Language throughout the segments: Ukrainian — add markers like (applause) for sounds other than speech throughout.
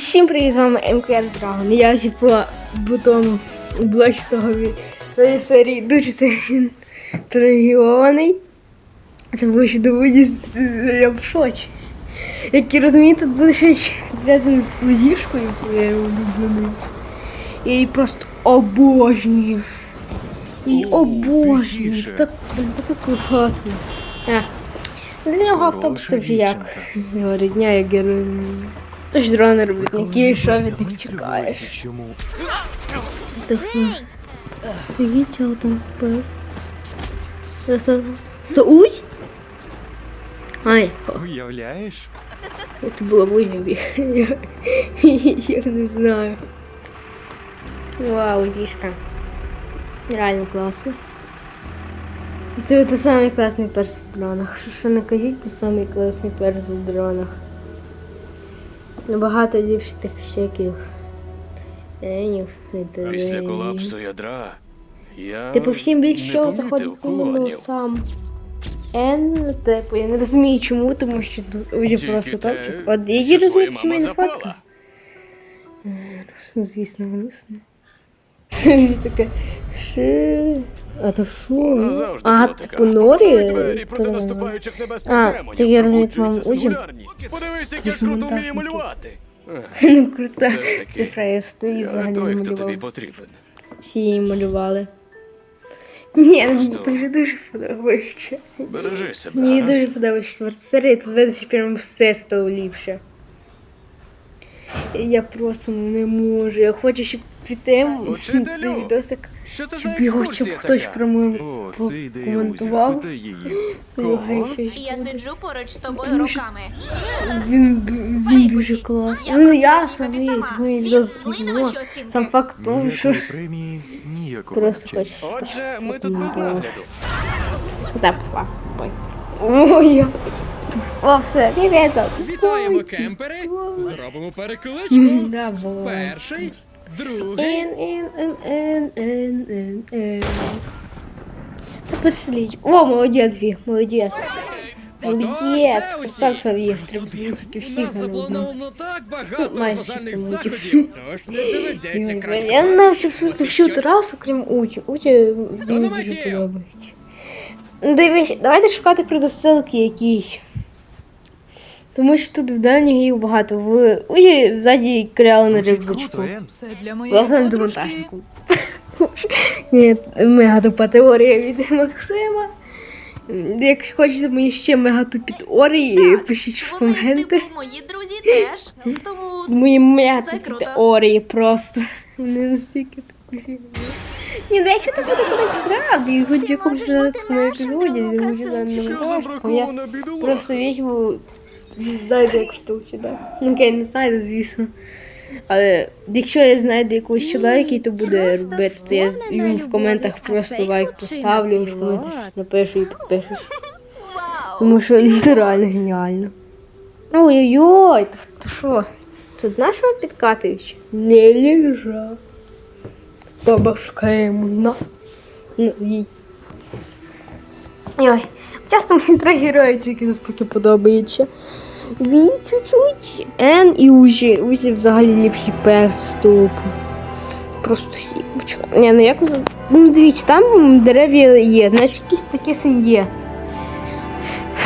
Усім привіт, з вами МКР Драгон. Я вже по бутону блочі того серії дуже тригіований. Тому що доводі я в шоці. Як і розумієте, тут буде щось зв'язане з плазішкою, я його улюбленою. Я її просто обожнюю. І обожнюю. Це так, так класно. А. Для нього автобус це вже як. Його рідня, як герой. Тож дрони робітники, що від них чекаєш? Вдохни. Привіт, чого там? Це, це, це Ай, Уявляєш? це було вияві. Я, я не знаю. Вау, дішка. Реально класно. Це це самий класний перс в дронах. Що, не кажіть, це самий класний перс в дронах. Набагато ліпше тих всяких. Після колапсу ядра я Типу всім більше не заходить іменно сам Н, типу, я не розумію чому, тому що уже просто те, топчик. От які що розуміють твоя сімейні мама фотки? Ну, звісно, грустно. І (laughs) таке. А то що? завжди А, така. типу норі? Двері То проти вона- наступаючих небесних А, демонів, так я розумію, пробуджується вам учим? сингулярність. Подивись, як я ж круто вмію монтажники. малювати. (laughs) Ну, крута Все ж таки. цифра, я стою Я взагалі той, не хто тобі малював. потрібен. Всі її малювали. Ні, ну, мені дуже дуже подобається. Бережи себе. Мені гаразд? дуже подобається четверта серія, тут що прям все стало ліпше. Я просто не можу. Я хочу, щоб підем Учителю! (laughs) цей відосик, Що це за щоб його щоб екскурсія хтось така? промил О, по- це ідея коментував. Узі. Куди її? Його Кого? щось Я буде. сиджу поруч з тобою Тому що- роками. Він, він дуже Викусіть. класний. Я Ну просила я їхати самий сама. твій Він відос злий на знімав. ваші оцінки. Сам факт в тому, що Ніякої премії, ніякого просто навчання. хочеш. Отже, ми тут без Коментував. нагляду. Так, пішла. Ой. Ой, я... О, все, привіт. Вітаємо кемпери! Зробимо перекличку. Да, було. Перший, другий. Ін, ін, ін, ін, ін, ін, ін. Тепер слідь. О, молодець, Ві, молодець. Молодець, усі. красавчик Треба всіх на одному. заплановано так багато Майже розважальних всі заходів, тож не доведеться Я краще. навчився всю трасу, крім Учі. Учі мені дуже подобається. Ну, Дивись, давайте шукати предосилки якісь. Тому що тут в дальніх багато. В Учі ззаді кряли на рюкзачку. Це для Власне, на подружки. демонтажнику. (laughs) Ні, мега тупа теорія від Максима. Якщо хочете мені ще мега тупі теорії, пишіть в Вони, коменти. типу, мої друзі теж. Тому Мої мега Це тупі круто. теорії просто. Вони настільки такі. Ні, ну якщо це буде кудись правда, і хоч в якомусь можеш бути нашим епізоді, другом. Що демонтажнику, я просто візьму, знайду якусь штуку, да. Ну окей, не знайду, звісно. Але якщо я знайду якогось чола, який то буде робити, то я йому в коментах просто лайк поставлю, в коментах щось напишу і підпишусь. Тому що це реально геніально. Ой-ой-ой, ти що? Це нашого підкатують? Не лежа. Бабушка йому на. Ну. Ой, часто мені три тільки тут подобається. Він чуть-чуть. Ен і Ужі. Ужі взагалі ліпший перс тупо. Просто всі. Ні, ну як ну дивіться, там дерев'я є, значить якісь таке син є.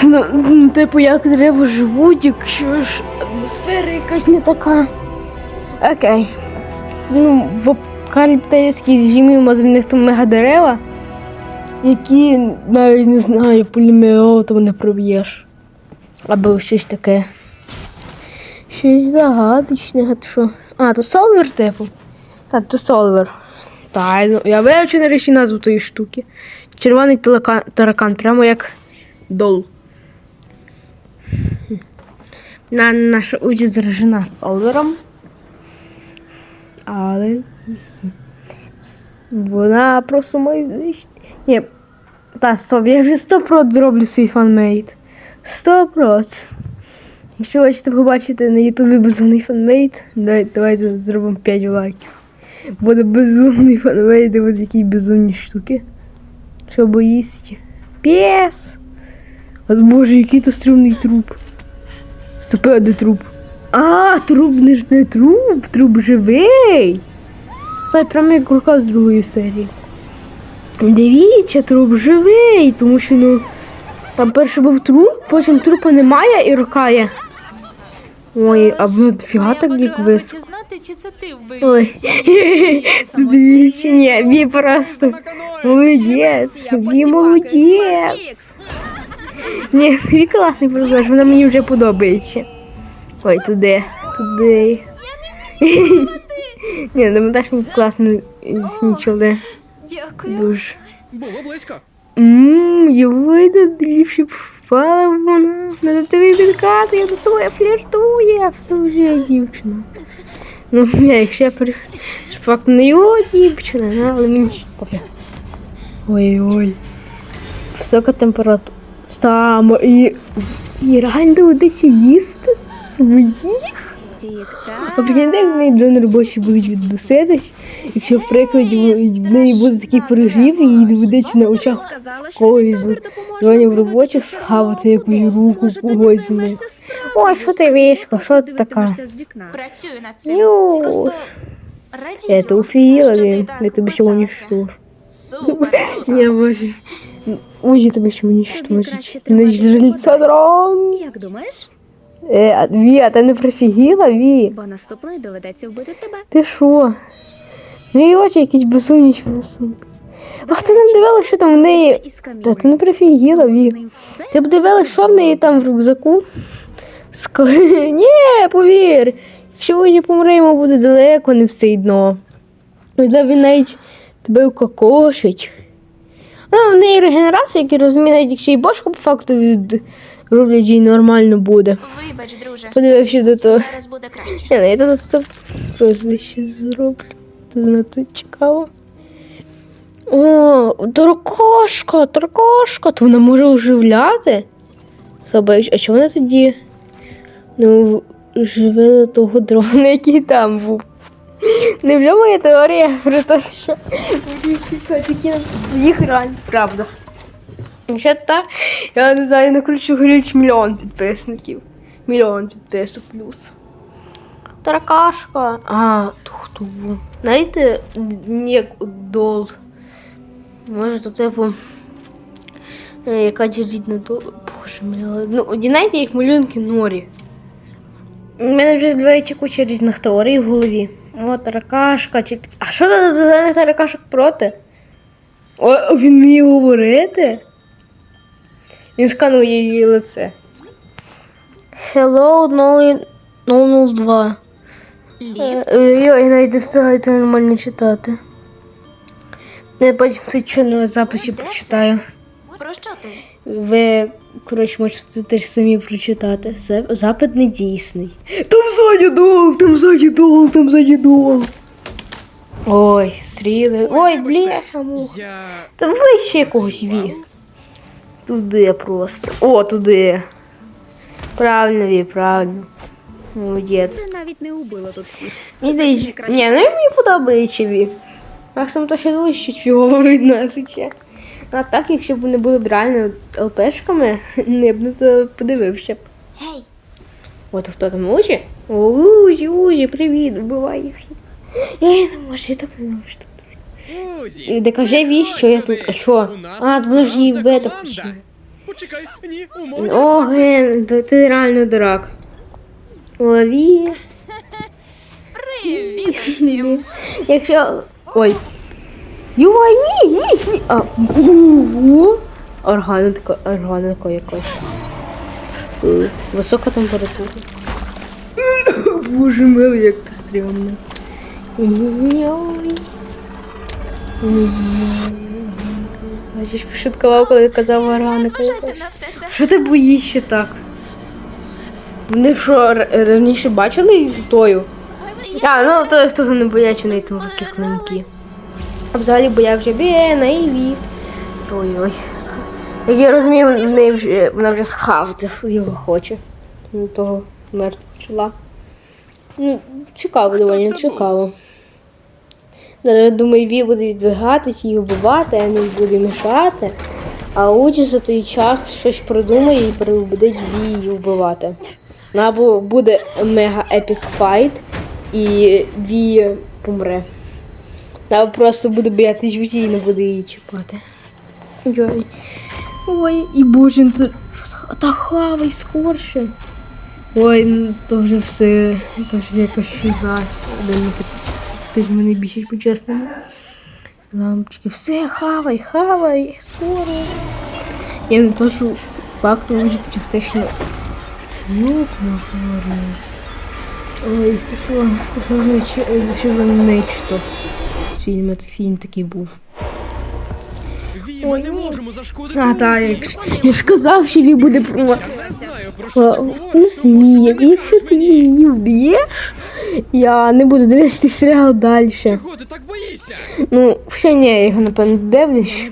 Ну, типу, як дерева живуть, якщо ж атмосфера якась не така. Окей. Ну, в апокаліптерській зимі може в них там мега дерева, які навіть не знаю, пулеметом не проб'єш. Або щось таке. Щось загадочне, а то що? А, то солвер, типу. Так, то солвер. Та, ну, я вивчу нарешті назву тої штуки. Червоний таракан, таракан прямо як дол. На, наша участь заражена солвером. Але вона просто має. Ні. Та стоп, я вже 100% зроблю свій фанмейт. 100%. Якщо хочете побачити на Ютубі безумний фанмейт, давайте, давайте зробимо 5 лайків. Буде безумний фанмейт, де будуть такі безумні штуки. Що боїсться? Пес! От боже, який то стрімний труп. Ступи, де труп? А, труп не не труп, труп живий. Це прямо як рука з другої серії. Дивіться, труп живий, тому що ну. Там перше був труп, потім трупа немає і рука є. Ой, а воно дофіга так як високо. Ой. (laughs) Дивіться, ні, він просто молодець, він молодець. Ні, він класний персонаж, вона мені вже подобається. Ой, туди, туди. (laughs) Ні, ну теж класно знічили. Дякую. Дуже. Було близько. Ммм, я вийду, ліпше б впала вона. На тобі підкати, я до тобою фліртую, все вже дівчина. Ну, я, якщо я при... дівчина, ну, але мені таке. Ой-ой. Висока температура. Там, і, і реально доведеться їсти своїх. А прикиньте, як в неї дрон робочі будуть відноситись, якщо в прикладі в неї буде такий перегрів, і їй доведеться на очах когось з дронів робочих схавати якусь руку когось з них. Ой, що ти вішка, що ти така? Працюю над цим. Просто радію, Это уфіла, він. Я тебе ще уничтожу. Супер. (laughs) Я боже. Ой, я тебе ще уничтожу. краще Не жильця дрон. Як думаєш? Е, Ві, а ти не профігіла, Ві? Бо наступної доведеться вбити тебе. Ти що? Мої очі якісь безсумнічні на сумки. Ах, ти не дивилась, що там в неї. Та ти не профігіла, Ві. Ти б дивилась, що в неї там в рюкзаку? Ск... (laughs) Ні, повір. Якщо ми не помремо, буде далеко не все одно. Можливо, він навіть тебе укокошить. Ну, в неї регенерація, як я розумію, навіть якщо і бошку по факту від роблять їй нормально буде. Вибач, друже. Подивився до того. Зараз буде краще. Ні, ну, я тут стоп просто ще зроблю. Це надто цікаво. О, дракошка, дракошка, то вона може оживляти. Собач, а чого вона тоді ну, живе до того дрона, який там був? Невже моя теорія про те, що тільки на своїх рань, правда? Так, я не знаю, накручу горіч мільйон підписників. Мільйон підписок плюс. Таракашка. А, то хто? Знаєте, як дол. Може, то типу. е, Яка рідна дол. Боже мій. Ну, знаєте, як малюнки норі. У мене вже з'являється куча різних теорій в голові. О, таракашка, чи. А що зелених таракашок проти? О, він вміє говорити. Він сканує її лице. Hello, 002. Ліфт. Е, Йой, навіть не встигайте нормально читати. Я потім це що на записі прочитаю. Про що ти? Ви, коротше, можете теж самі прочитати. Запит не дійсний. Там ззаді дол, там ззаді дол, там ззаді дол. Ой, стріли. Ой, бляха муха. Я. Це вище якогось ві. Туди просто. О, туди. Правильно, ві, правильно. Молодець. Це навіть не убило тут всіх. Мені здається, ні, ну мені подобається ві. Максим то (laughs) ще дужче чого відноситься. Ну, А так, якщо б вони були б реально ЛПшками, (laughs) не б на то подивився б. Гей, От хто там Лужі? Лужі, Лужі, привіт, вбивай їх. (gasps) Я не можу, я так не можу. Каже вісь, що я тут. А що? А, тут воно ж її вбити. Почекай, ні, умови. О, Ген, ти- реально дурак. Лові. привіт усім. Якщо. Ой. Йой, ні, ні, ні. А, ого. Органика, органика якась. Е, Висока температура. (coughs) Боже милий, як ти стрімно. Йой. Бачиш, пошуткував, коли казав органика на це. Що ти боїшся так? Вони що, раніше бачили із тою? А, ну то хто не бояться, в неї там такі клинки. А взагалі боявся Бена і Ві. Ой-ой. Як я розумію, вже, вона вже схавати його хоче. Ну, того мертвого чола. Ну, цікаво, доволі цікаво. Я думаю, Ві буде відвигатись і вбивати, а не буде мішати. А Уджі за той час щось придумає і переубедить Ві її вбивати. Або буде мега епік файт, і Ві помре. Або просто буде боятися життя і не буде її чіпати. Ой. Ой, і боже, та хавай скорше. Ой, ну то вже все. То вже якось фіза. Ти мене більше по-чесному. Лампочки, все, хавай, хавай, скоро. Я не то, що факту вже частично. Ну, ладно. Ой, ти що, що, за нечто. З фільму, це фільм такий був. Ві, ми не можемо зашкодити А, так, якщо- я ж казав, що він буде приймати. Я не знаю, про що ти говориш. якщо ти її вб'єш, я не буду дивитися серіал далі. Чого ти так боїшся? Ну, ще ні, я його напевно дивлюсь.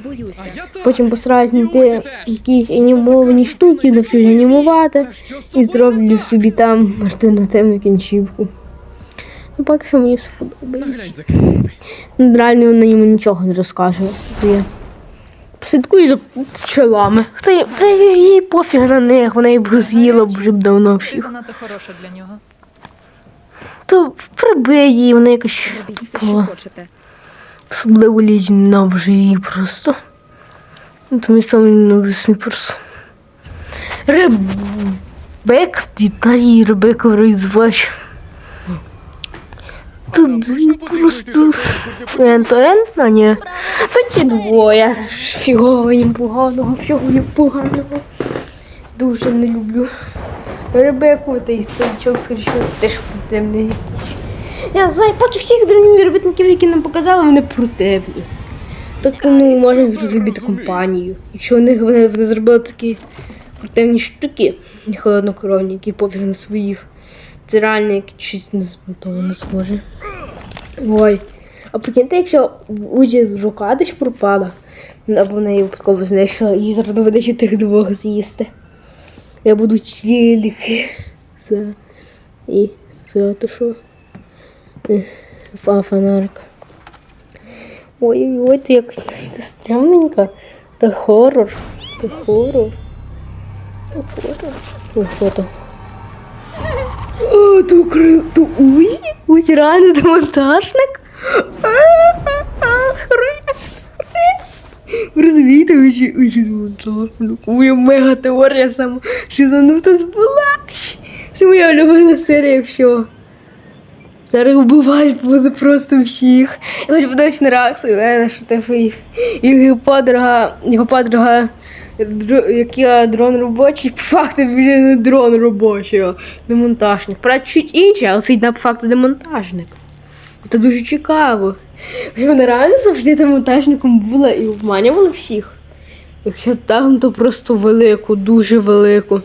Потім постараюсь знайти якісь анімовані штуки, навчусь анімувати і зроблю собі там альтернативну кінчівку. Ну, поки що мені все подобається. Ну, Реально вона йому нічого не розкаже. Слідкую за пчелами. Й- їй пофіг на них, вона їх б з'їла б вже б давно Ти всіх. занадто хороша для нього. То прибий її, вона якась тупа. Особливо лізь вже її просто. Ну, то мій самий ненависний перс. Ребек, її Ребека розваж. Тут просто ен-то-ен, а ні. Та ті двоє. Фігово їм поганого, фігово їм поганого. Дуже не люблю. Ребеку та й той чоловік скоріше теж якийсь. Я знаю, поки всіх древніх робітників, які нам показали, вони противні. Тобто, ну, можна зрозуміти компанію. Якщо вони, вони, вони зробили такі противні штуки, холоднокровні, які пофіг на своїх. Це реально як щось незмонтоване схоже. Ой. А прикиньте, якщо Уджі рука десь пропала, або в неї випадково знайшла, і зараз доведеться тих двох з'їсти. Я буду тільки за і співати що. Ех, Фа фонарик. Ой-ой-ой, ти якось знаєте, стрімненько. Та хорор. Та хорор. Та хорор. Ну що то? О, то кри... то уй? Уй, реально демонтажник? А, Хрест, хрест. Ви розумієте, очі демонтажник. Ой, мега теорія сама, що занута збулась. Це моя улюблена серія, якщо. Зараз вбивають буде просто всіх. І хоч подивись на реакцію, е, що типу, і і його подруга, його подруга, яка дрон робочий, по факту вже не дрон робочий, демонтажник. Правда, чуть інше, але сидить на по факту демонтажник. Це дуже цікаво. Вона реально завжди демонтажником була і обманювала всіх. Якщо там, то просто велику, дуже велику.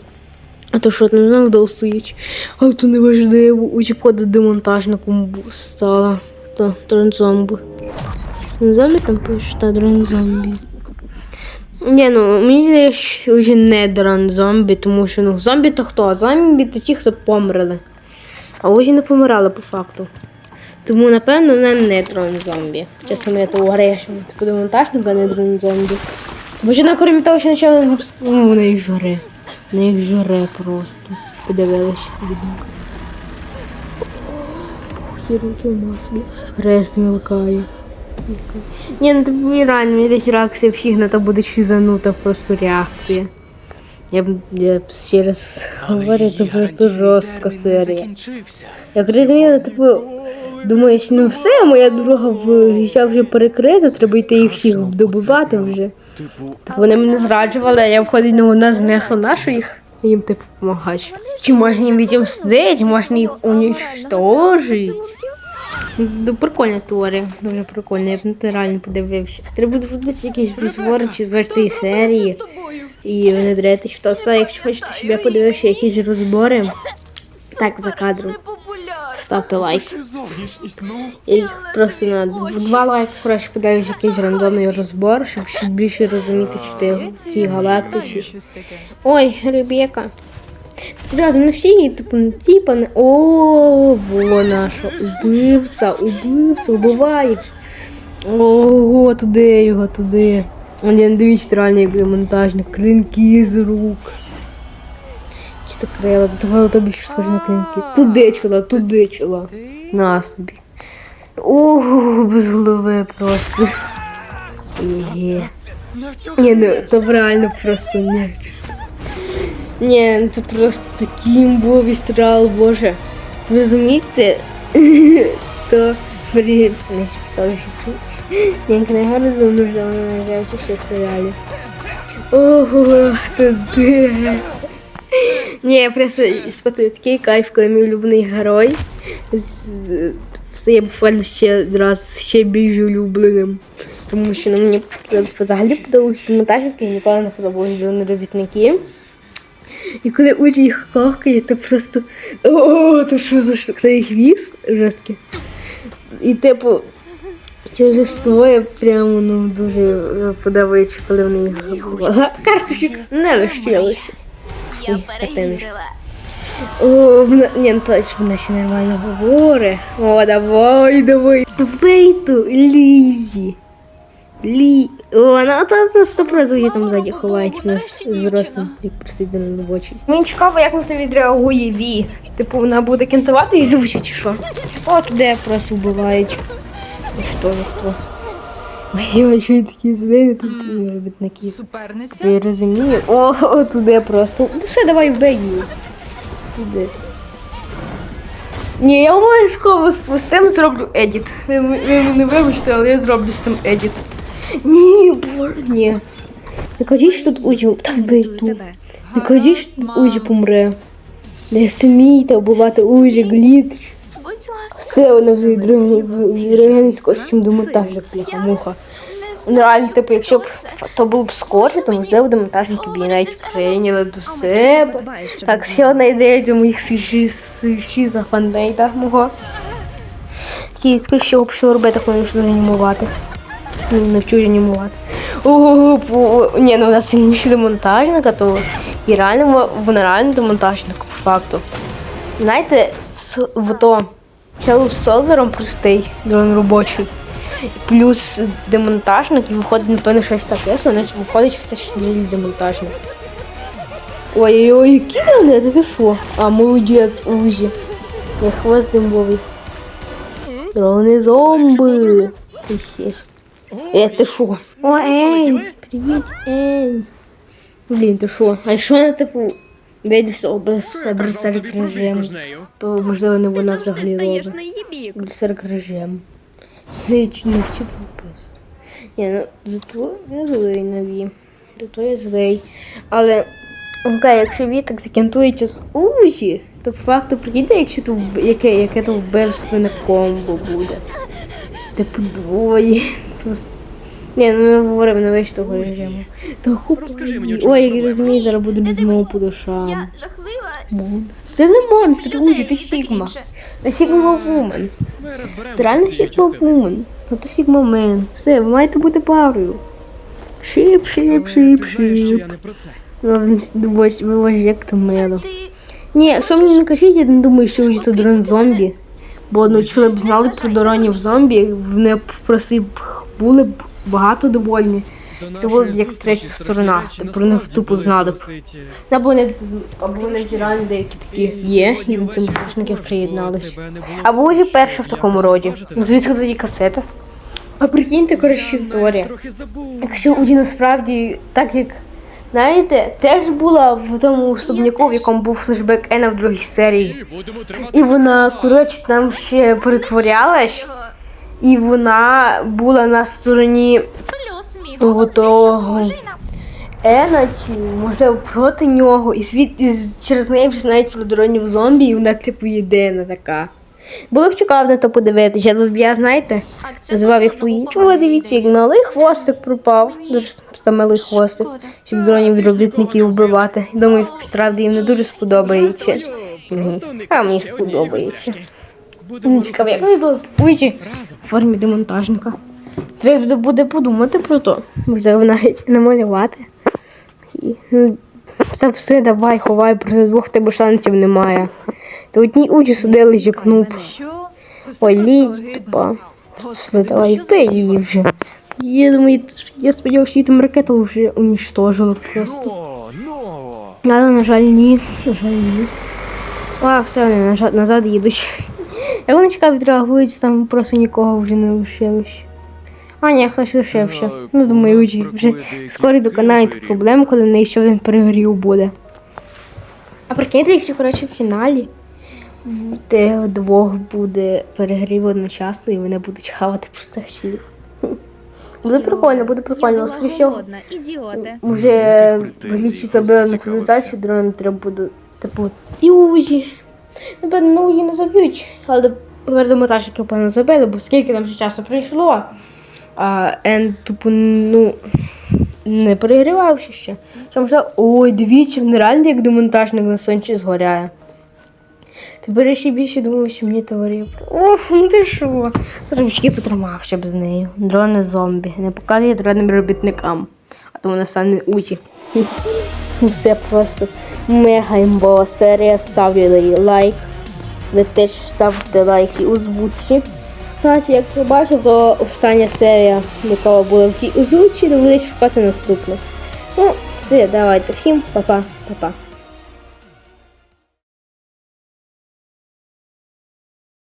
А то що знаю, де стоїть. Але то не важливо, у пода демонтажником стала. То дронзомби. Дронзомбі там пише, та дронзомбі. Ні, ну мені здається, вже не дронзомбі, тому що ну зомбі то хто? А зомбі то ті, хто померли. А вже не помирали по факту. Тому, напевно, вона не дронзомбі. Хоча саме я то говорю, що типу демонтажник, а не дронзомбі. Тому що на крім того, що почала ну, вона їх жре. Вона їх жре просто. Подивилася, бідненько. Хірурги в маслі. Хрест мілкає. Ні, ну тобі реально, мені десь реакція всіх на то буде шизанута, просто реакція. Я б я б ще раз говорю, це просто жорстка серія. Як розумію, типу, думаєш, ну все, моя друга вже вже перекрита, треба йти їх всіх добивати вже. Так вони мене зраджували, а я входить на одна знесла нашу їх. Їм типу допомагати. Чи можна їм відімстити, можна їх унічтожити. Ну, прикольна теорія, дуже прикольна, я б на реально подивився. Треба буде подивитися якісь розбори четвертої серії. І внедрити в то якщо хочете, щоб я подивився якісь розбори. Так, за кадром. Ставте лайк. ну. Їх просто на два лайки краще подивлюсь якийсь рандомний розбор, щоб ще більше розумітись в тій, в тій галактиці. Ой, Ребека. Серйозно, не всі, типу, не типа не. О, во наша убивця, убивця, убиває. Ого, туди його, туди. Не дивіться реально, як буде монтажник. Клинки з рук. Бачите крила, давай то більше схоже на клинки. Туди чула, туди чула. На собі. Ого, без голови просто. Є. Ні, ну це реально просто не. Ні, ну, це просто такий імбовий серіал, боже. Ви розумієте? (laughs) То блін, не писали, що я розумно вже вона з'явиться ще в серіалі. Ого, то де? Ні, я просто спитую такий кайф, коли мій улюблений герой стає буквально ще раз ще більш улюбленим. Тому що ну, мені взагалі подобаються монтажники, я ніколи не подобалися до робітники. І коли учі їх кохає, то просто о, то що за штука? Їх віз жорсткий. І типу, через то я прямо ну, дуже подобається, коли вони їх. Карточок не лишилося. Я перевірила. О, ні, ну точно, вона ще нормально говорить. О, давай, давай. Вбий ту Лізі. Лі... О, ну це, це сто процентів її там ззаді ховають нас з ростом, як просити на робочий. Мені цікаво, як на це відреагує Ві. Типу, вона буде кентувати і звучить, чи що? О, туди просто вбивають. Нічтожество. Мої очі такі зелені, тут робітники. Суперниця. Я розумію. О, о, туди просто. Ну все, давай вбий її. Туди. Ні, я обов'язково з, з тим зроблю едіт. Ви, ви вибачте, але я зроблю з тим едіт. Ні, боже, ні. Не кажіть, що тут Уджі. Та вбий ту. Не кажіть, що тут Уджі помре. Не смійте вбивати Уджі, гліч. Все, вона вже реально скорше, ніж до монтажа, бляха муха. Ну, реально, типу, якщо б то був б скорше, то можливо демонтажники б її навіть прийняли до себе. Що Так, ще одна ідея для моїх шиза фанмейта мого. Які з чого почали робити, коли йшли анімувати. Ну, Навчу анімувати. Ого, по... ні, ну нас сильніше до монтажника, то і реально вона реально до монтажника, по факту. Знаєте, в то Shell з солвером простий, дрон робочий. Плюс демонтажник і виходить, напевно, щось таке, що значить виходить, що це демонтажник. Ой-ой-ой, які вони? Це що? А, молодець, Узі. Я хвост димбовий. Дрони зомби. Е, ти що? О, ей, привіт, ей. Блін, ти що? А якщо вона, типу, вийде без з нею. то можливо не вона взагалі робить. на. Берсерк режим. Не, не чути вбивство. Ні, ну зато я злий нові. Зато я злий. Але окей, якщо він так закінтується з Ужі, то факту прикиньте, якщо то яке, яке то вбивство на комбо буде. Типу двоє. (laughs) Просто. Ні, ну ми говоримо на весь того режиму. Та хоп. Розкажи мені, чому Ой, я проблема? розумію, зараз буду знову по душам. я жахлива. Монстр. Це не монстр, ти таке Сігма. Ти Сігма Вумен. Ти реально Сігма. Вумен. Ну то Сігма Мен. Все, ви маєте бути парою. Шип, шип, ти шип, шип. це. Ви ваш як то мило. Ні, що мені не кажіть, я не думаю, що вже то дрон зомбі. Бо ну, чоли б знали про дронів зомбі, вони б просто б були б багато довольні. Це було як третя сторона. Ти про них тупо знали е, Або вони, або вони реально деякі такі є, і до також, бо приєднались. не Або вже перша в такому роді. Звідки тоді касета? А прикиньте, коротше, історія. Якщо Уді насправді так як. Знаєте, теж була в тому особняку, в якому був флешбек Ена в другій серії. І вона, коротше, там ще перетворялась, і вона була на стороні плюс мій Ну, голос того. більше схожий Ена, чи можливо проти нього, і світ і через неї вже знають про дронів зомбі, і вона типу єдина така. Було б цікаво на то подивитися, але я, знаєте, називав їх по-іншому, але дивіться, як малий хвостик пропав. Дуже малий хвостик, щоб дронів робітників вбивати. Думаю, справді їм не дуже сподобається. А мені сподобається. цікаво, як вони були в формі демонтажника. Треба буде подумати про то. Можливо, навіть (laughs) намалювати. І, ну, це все давай, ховай, проти двох тебе шансів немає. Та одній учі сидили як нуб. Що? Це все Ой, лізь, тупа. Все, давай, за її вже. Я думаю, я сподівався, що її там ракета вже унічтожила просто. Але, на жаль, ні. На жаль, ні. А, все, вони назад, назад їдуть. (laughs) Як вони чекав відреагують, там просто нікого вже не лишилось. А, ні, хтось лишився. Ну, думаю, вже, вже скоро доконають проблему, коли в неї ще один перегрів буде. А прикиньте, якщо, коротше, в фіналі в тих двох буде перегрів одночасно і вони будуть хавати просто всіх. (laughs) Буде прикольно, буде прикольно. Голодна, ідіоте. вже просто забили на цікавився. цивілізацію, другим треба буде, типу, ті ужі. Напевно, на ужі не заб'ють, але передомонтажники, певно, забили, бо скільки нам вже часу прийшло. А Ен, тупо, ну, не перегрівався ще. Що ой, дивіться, він реально як демонтажник на сонці згоряє. Тепер я ще більше думаю, що мені товарів. О, ну ти що? Трошки потримався б з нею. Дрони зомбі. Не показує дронним робітникам. А то вона стане уті. (laughs) Все просто мега імбова серія. Ставлю лайк. Ви теж ставте лайк і озвучі. Кстати, як ви бачите, то остання серія, яка була в тій озвучі, доведеться шукати наступну. Ну, все, давайте. Всім па-па, па-па.